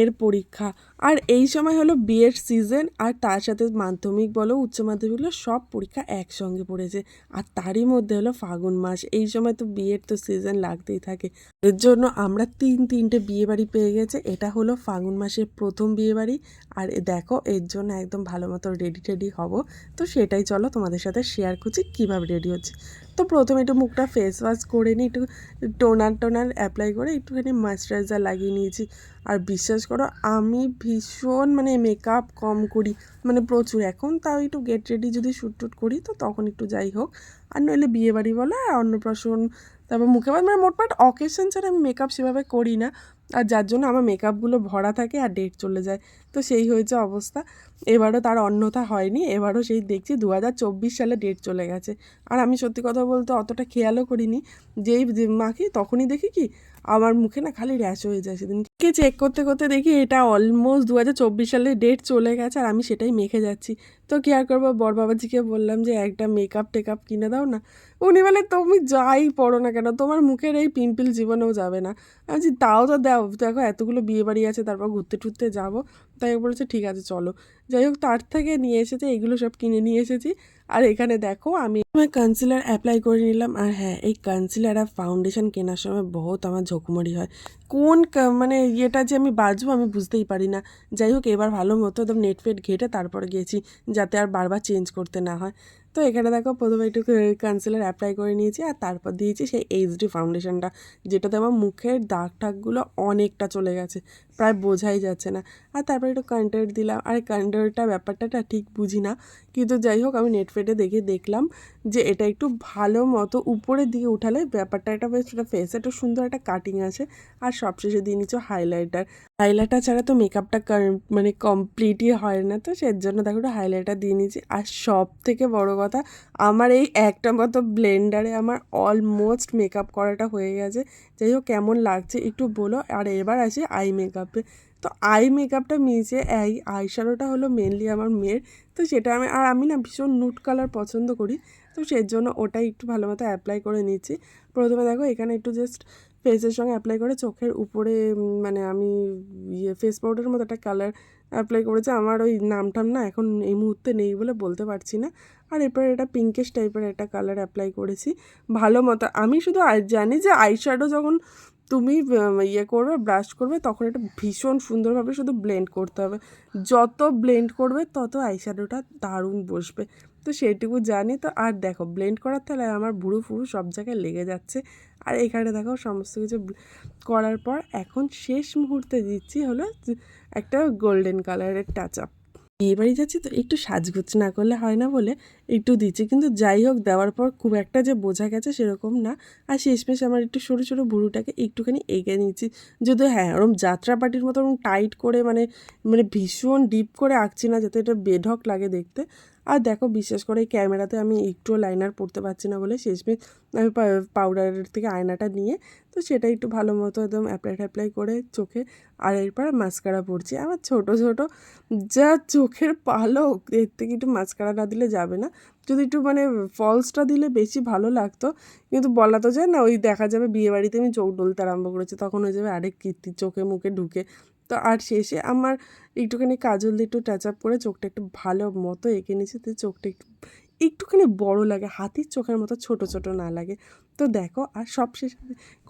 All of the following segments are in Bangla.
মেয়ের পরীক্ষা। আর এই সময় হলো বিয়ের সিজন আর তার সাথে মাধ্যমিক বলো, উচ্চ মাধ্যমিক বলো, সব পরীক্ষা একসঙ্গে পড়েছে। আর তারই মধ্যে হলো ফাগুন মাস, এই সময় তো বিয়ের তো সিজন লাগতেই থাকে। এর জন্য আমরা তিন তিনটে বিয়ে বাড়ি পেয়ে গেছে, এটা হলো ফাগুন মাসের প্রথম বিয়ে বাড়ি। আর দেখো, এর জন্য একদম ভালো মতো রেডি টেডি হব। তো সেটাই চলো তোমাদের সাথে শেয়ার করছি, কীভাবে রেডি হচ্ছে। তো প্রথমে একটু মুখটা ফেস ওয়াশ করে নিই একটু টোনার টোনার অ্যাপ্লাই করে একটুখানি ময়েশ্চারাইজার লাগিয়ে নিয়েছি। আর বিশ্বাস করো, আমি ভীষণ মানে মেকআপ কম করি মানে প্রচুর। এখন তাও একটু গেট রেডি যদি শ্যুট টুট করি, তো তখন একটু যাই হোক। আর নইলে বিয়ে বাড়ি বলো আর অন্নপ্রাশন, তারপর মুখে মানে মোটমাট অকেশন ছাড়া আমি মেকআপ সেভাবে করি না। আর যার জন্য আমার মেকআপগুলো ভরা থাকে আর ডেট চলে যায়। তো সেই হয়েছে অবস্থা। এবারও তার অন্যথা হয়নি। এবারও সেই দেখছি দু হাজার চব্বিশ সালে ডেট চলে গেছে। আর আমি সত্যি কথা বলতে অতটা খেয়ালও করিনি। যেই মাখি তখনই দেখি কি, আমার মুখে না খালি র্যাশ হয়ে যায় সেদিন কে চেক করতে করতে দেখি এটা অলমোস্ট দু হাজার চব্বিশ সালে ডেট চলে গেছে আর আমি সেটাই মেখে যাচ্ছি। তো কি আর করব? বর বাবাজিকে বললাম যে, একটা মেকআপ টেকআপ কিনে দাও না। উনি বলে, তুমি যাই পড়ো না কেন? তোমার মুখের এই পিম্পল জীবনেও যাবে না। আমি তাও তো দেখো এতগুলো বিয়ে বাড়ি আছে, তারপর ঘুরতে টুরতে যাব। তাই বলেছে, ঠিক আছে, চলো। যাই হোক, তার থেকে নিয়ে এসেছে, এগুলো সব কিনে নিয়ে এসেছি। আর এখানে দেখো, আমি আমার কনসিলার অ্যাপ্লাই করে নিলাম। আর হ্যাঁ এই কনসিলার আর ফাউন্ডেশন কেনার সময় বহুত আমার ঝোঁকমরি হয়। কোন মানে ইয়েটা যে আমি বাজবো আমি বুঝতেই পারি না। যাই হোক, এবার ভালো মতো একদম নেট ফেট ঘেটে তারপর গেছি যাতে আর বারবার চেঞ্জ করতে না হয়। তো এখানে দেখো প্রথমে একটু কনসিলার অ্যাপ্লাই করে নিয়েছি আর তারপর দিয়েছি সেই এইচডি ফাউন্ডেশনটা যেটাতে আমার মুখের দাগ টাগগুলো অনেকটা চলে গেছে, প্রায় বোঝাই যাচ্ছে না। আর তারপরে একটু কন্টার দিলাম, আর কন্টারটা ব্যাপারটা ঠিক বুঝি না, কিন্তু যাই হোক আমি নেট ফেটে দেখে দেখলাম যে এটা একটু ভালো মতো উপরের দিকে উঠালে ব্যাপারটা এটা বেশ একটা ফেস একটা সুন্দর একটা কাটিং আছে, আর সবশেষে দিয়ে নিচ্ছ হাইলাইটার হাইলাইটার ছাড়া তো মেকআপটা মানে কমপ্লিটই হয় না, তো সের জন্য দেখো একটু হাইলাইটার দিয়ে নিয়েছি আর সব থেকে বড় কথা, আমার এই একটা মতো ব্লেন্ডারে আমার অলমোস্ট মেকআপ করাটা হয়ে গেছে। যাই হোক, কেমন লাগছে একটু বলো। আর এবার আছে আই মেকআপে তো আই মেকআপটা মিশে এই আই শ্যাডোটা হলো মেনলি আমার মেয়ের। তো সেটা আমি, আর আমি না ভীষণ নুট কালার পছন্দ করি। তো সেই জন্য ওটাই একটু ভালো মতো অ্যাপ্লাই করে নিচ্ছি। প্রথমে দেখো, এখানে একটু জাস্ট ফেসের সঙ্গে অ্যাপ্লাই করে চোখের উপরে মানে আমি ইয়ে ফেস পাউডারের মতো একটা কালার অ্যাপ্লাই করেছে। আমার ওই নামটাম না এখন এই মুহূর্তে নেই বলে বলতে পারছি না। আর এরপরে এটা পিঙ্কেশ টাইপের একটা কালার অ্যাপ্লাই করেছি। ভালো মতো, আমি শুধু জানি যে আইশ্যাডো যখন তুমি ইয়ে করবে ব্রাশ করবে, তখন এটা ভীষণ সুন্দরভাবে শুধু ব্লেন্ড করতে হবে। যত ব্লেন্ড করবে, তত আইশ্যাডোটা দারুণ বসবে। তো সেটুকু জানি। তো আর দেখো ব্লেন্ড করার তাহলে আমার বুড়ো ফুড়ো সব জায়গায় লেগে যাচ্ছে। আর এখানে দেখো সমস্ত কিছু করার পর এখন শেষ মুহূর্তে দিচ্ছি হলো একটা গোল্ডেন কালারের টাচ আপ বিয়ে বাড়ি যাচ্ছি তো একটু সাজগোজ না করলে হয় না বলে একটু দিচ্ছি। কিন্তু যাই হোক, দেওয়ার পর খুব একটা যে বোঝা গেছে সেরকম না। আর শেষমেশ আমার একটু সরু সরু ভুরুটাকে একটুখানি এগিয়ে নিচ্ছি। যদিও হ্যাঁ ওরম যাত্রা পার্টির মতো ওরম টাইট করে মানে মানে ভীষণ ডিপ করে আঁকছি না যাতে এটা বেঢক লাগে দেখতে। আর দেখো, বিশেষ করে এই ক্যামেরাতে আমি একটুও লাইনার পড়তে পারছি না বলে শেষমেশ আমি পাউডারের থেকে আয়নাটা নিয়ে, তো সেটা একটু ভালো মতো একদম অ্যাপ্লাই ট্যাপ্লাই করে চোখে আর এরপর মাস্কারা পড়ছি আমার ছোট ছোট যা চোখের পালক, এর থেকে একটু মাস্কারা না দিলে যাবে না। যদি একটু মানে ফলসটা দিলে বেশি ভালো লাগতো, কিন্তু বলা তো যায় না, ওই দেখা যাবে বিয়েবাড়িতে আমি চোখ ডলতে আরম্ভ করেছি, তখন হয়ে যাবে আরেক কীর্তি, চোখে মুখে ঢুকে তো আর শেষে আমার একটুখানি কাজল দিয়ে একটু টাচ আপ করে চোখটা একটু ভালো মতো এঁকে নিয়েছি, তো চোখটা একটু, একটুখানি বড় লাগে, হাতির চোখের মতো ছোট ছোট না লাগে। তো দেখো, আর সব শেষে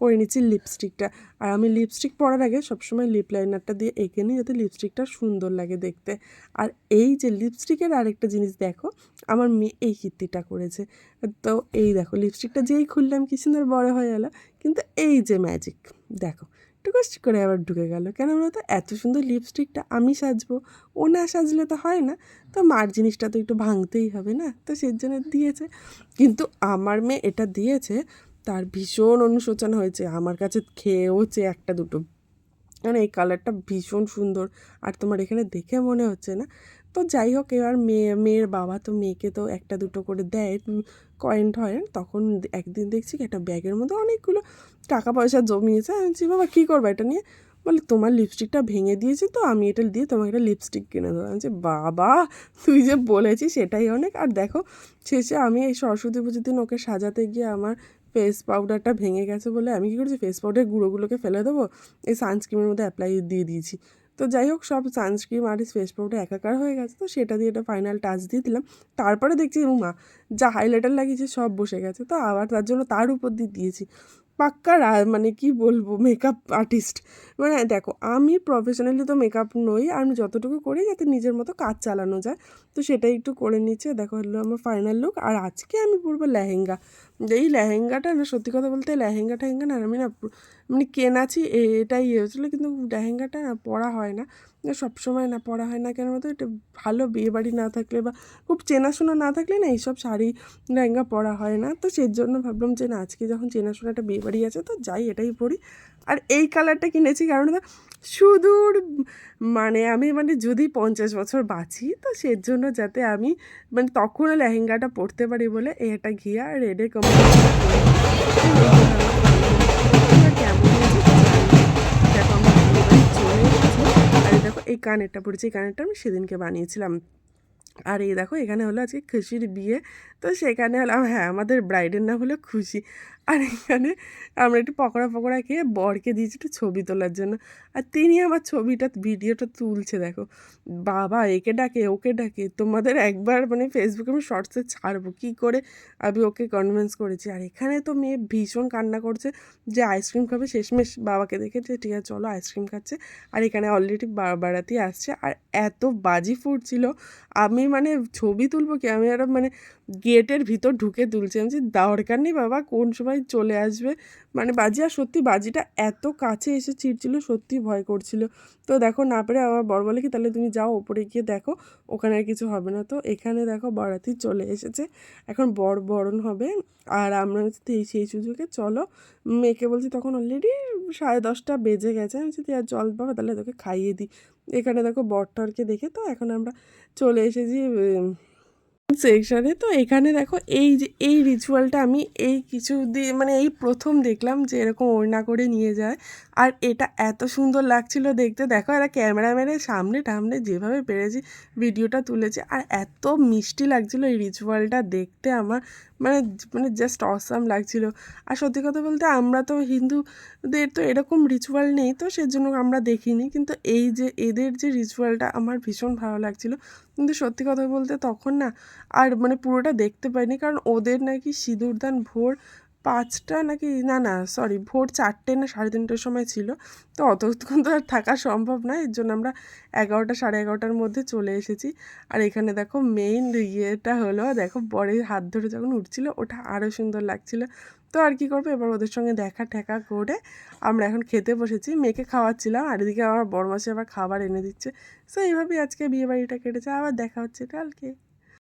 করে নিচ্ছি লিপস্টিকটা আর আমি লিপস্টিক পরার আগে সবসময় লিপ লাইনারটা দিয়ে এঁকে নিই যাতে লিপস্টিকটা সুন্দর লাগে দেখতে। আর এই যে লিপস্টিকের আরেকটা জিনিস দেখো, আমার মেয়ে এই কীর্তিটা করেছে। তো এই দেখো লিপস্টিকটা যেই খুললাম, কি সুন্দর বড় হয়ে গেলো কিন্তু এই যে ম্যাজিক দেখো টুকুস করে আবার ঢুকে গেল। কেন বলতো এত সুন্দর লিপস্টিকটা আমি সাজবো। ও না সাজলে তো হয় না। তো মার জিনিসটা তো একটু ভাঙতেই হবে না? তো সেই জন্য দিয়েছে। কিন্তু আমার মেয়ে এটা দিয়েছে, তার ভীষণ অনুশোচনা হয়েছে। আমার কাছে খেয়েওছে একটা দুটো। মানে এই কালারটা ভীষণ সুন্দর। আর তোমার এখানে দেখে মনে হচ্ছে না তো যাই হোক, এবার মেয়ে, মেয়ের বাবা তো মেয়েকে তো একটা দুটো করে দেয় কয়েন টয়েন তখন একদিন দেখছি কি একটা ব্যাগের মধ্যে অনেকগুলো টাকা পয়সা জমিয়েছে। আমি বলছি, বাবা, কী করব এটা নিয়ে? বলে, তোমার লিপস্টিকটা ভেঙে দিয়েছি তো, আমি এটা দিয়ে তোমাকে একটা লিপস্টিক কিনে দেবো। আমি বাবা, তুই যে বলেছিস সেটাই অনেক। আর দেখো, শেষে আমি এই সরস্বতী পুজোর দিন ওকে সাজাতে গিয়ে আমার ফেস পাউডারটা ভেঙে গেছে বলে আমি কী করেছি ফেস পাউডার গুঁড়োগুলোকে ফেলে দেবো? এই সানস্ক্রিমের মধ্যে অ্যাপ্লাই দিয়ে দিয়েছি। তো যাই হোক, সব সানস্ক্রিন আর ফেস পাউডার একাকার হয়ে গেছে, তো সেটা দিয়ে এটা ফাইনাল টাচ দিয়ে দিলাম। তারপরে দেখছি মা যা হাইলাইটার লাগিয়েছে সব বসে গেছে, তো আবার তার জন্য তার উপর দিয়ে দিয়েছি। পাক্কা মানে কি বলব মেকআপ আর্টিস্ট মানে দেখো, আমি প্রফেশনালি তো মেকআপ নই আমি যতটুকু করি যাতে নিজের মতো কাজ চালানো যায়। তো সেটাই একটু করে নিচ্ছে, দেখো হলো আমার ফাইনাল লুক আর আজকে আমি পরবো লেহেঙ্গা। এই লেহেঙ্গাটা না, সত্যি কথা বলতে লেহেঙ্গা টেহেঙ্গা না, আমি না মানে কেনাছি, এটাই ইয়ে হয়েছিলো, কিন্তু লেহেঙ্গাটা না পরা হয় না। সব সময় না পরা হয় না কেন বলতো, এটা ভালো বিয়ে বাড়ি না থাকলে বা খুব চেনাশোনা না থাকলে না এইসব শাড়ি, লেহেঙ্গা পরা হয় না। তো সেই জন্য ভাবলাম যে না, আজকে যখন চেনাশোনা একটা বিয়ে বাড়ি আছে, তো যাই এটাই পরি। আর এই কালারটা কিনেছি, কারণ সুদূর মানে আমি মানে যদি পঞ্চাশ বছর বাঁচি, তো সের জন্য যাতে আমি মানে তখনও লেহেঙ্গাটা পরতে পারি বলে এটা ঘিয়া আর এই দেখো, এই কানেরটা পড়েছি এই কানেরটা আমি সেদিনকে বানিয়েছিলাম। আর এই দেখো, এখানে হলো আজকে খুশির বিয়ে, তো সেখানে হলো হ্যাঁ আমাদের ব্রাইডের নাম হলো খুশি। আর এখানে আমরা একটু পকোড়া পকোড়া খেয়ে বরকে দিয়েছি একটু ছবি তোলার জন্য। আর তিনি আমার ছবিটা ভিডিওটা তুলছে দেখো। বাবা একে ডাকে ওকে ডাকে। তোমাদের একবার মানে ফেসবুকে আমি শর্টসে ছাড়বো। কী করে আমি ওকে কনভিন্স করেছি? আর এখানে তো মেয়ে ভীষণ কান্না করছে যে আইসক্রিম খাবে শেষমেশ বাবাকে দেখে যে ঠিক আছে চলো আইসক্রিম খাচ্ছে। আর এখানে অলরেডি বারাতি আসছে। আর এত বাজি ফুটছিল। আমি মানে ছবি তুলবো কি? আমি আরও মানে গেটের ভিতর ঢুকে তুলছি। আমি বলছি, দরকার নেই বাবা কোন সময় চলে আসবে। মানে বাজি আর সত্যি বাজিটা এত কাছে এসে ছিটছিল সত্যি ভয় করছিল। তো দেখো না পেরে আবার বর বলে কি, তাহলে তুমি যাও ওপরে গিয়ে দেখো, ওখানে আর কিছু হবে না। তো এখানে দেখো বরাতি চলে এসেছে। এখন বর বরণ হবে আর আমরা সেই সুযোগে চলো। মেয়েকে বলছি তখন অলরেডি সাড়ে দশটা বেজে গেছে। আমি তুই আর জল পাবো, তাহলে তোকে খাইয়ে দিই। এখানে দেখো বরটারকে দেখে তো এখন আমরা চলে এসেছি সেকশনে তো এখানে দেখো এই যে, এই রিচুয়ালটা আমি এই কিছু দিয়ে মানে এই প্রথম দেখলাম যে এরকম ওড়না করে নিয়ে যায়। আর এটা এত সুন্দর লাগছিল দেখতে। দেখো এরা ক্যামেরাম্যানের সামনে টামনে যেভাবে পেরেছি ভিডিওটা তুলেছে। আর এত মিষ্টি লাগছিল এই রিচুয়ালটা দেখতে আমার। মানে মানে জাস্ট অসাম লাগছিল। আর সত্যি কথা বলতে আমরা তো হিন্দুদের তো এরকম রিচুয়াল নেই, তো সেজন্য আমরা দেখিনি। কিন্তু এই যে, এদের যে রিচুয়ালটা আমার ভীষণ ভালো লাগছিল। কিন্তু সত্যি কথা বলতে তখন না আর মানে পুরোটা দেখতে পাইনি। কারণ ওদের নাকি সিঁদুরদান ভোর পাঁচটা নাকি না না সরি ভোর চারটে না সাড়ে তিনটের সময় ছিল। তো অতক্ষণ তো আর থাকা সম্ভব না। এর জন্য আমরা এগারোটা, সাড়ে এগারোটার মধ্যে চলে এসেছি। আর এখানে দেখো মেইন ইয়েটা হলো, দেখো বরের হাত ধরে যখন উঠছিল, ওটা আরও সুন্দর লাগছিল। তো আর কি করব? এবার ওদের সঙ্গে দেখা ঠেকা করে আমরা এখন খেতে বসেছি। মেয়েকে খাওয়াচ্ছিলাম, আর এদিকে আমার বড় মাসে আবার খাবার এনে দিচ্ছে। সো এইভাবেই আজকে বিয়েবাড়িটা কেটেছে। আবার দেখা হচ্ছে কালকে।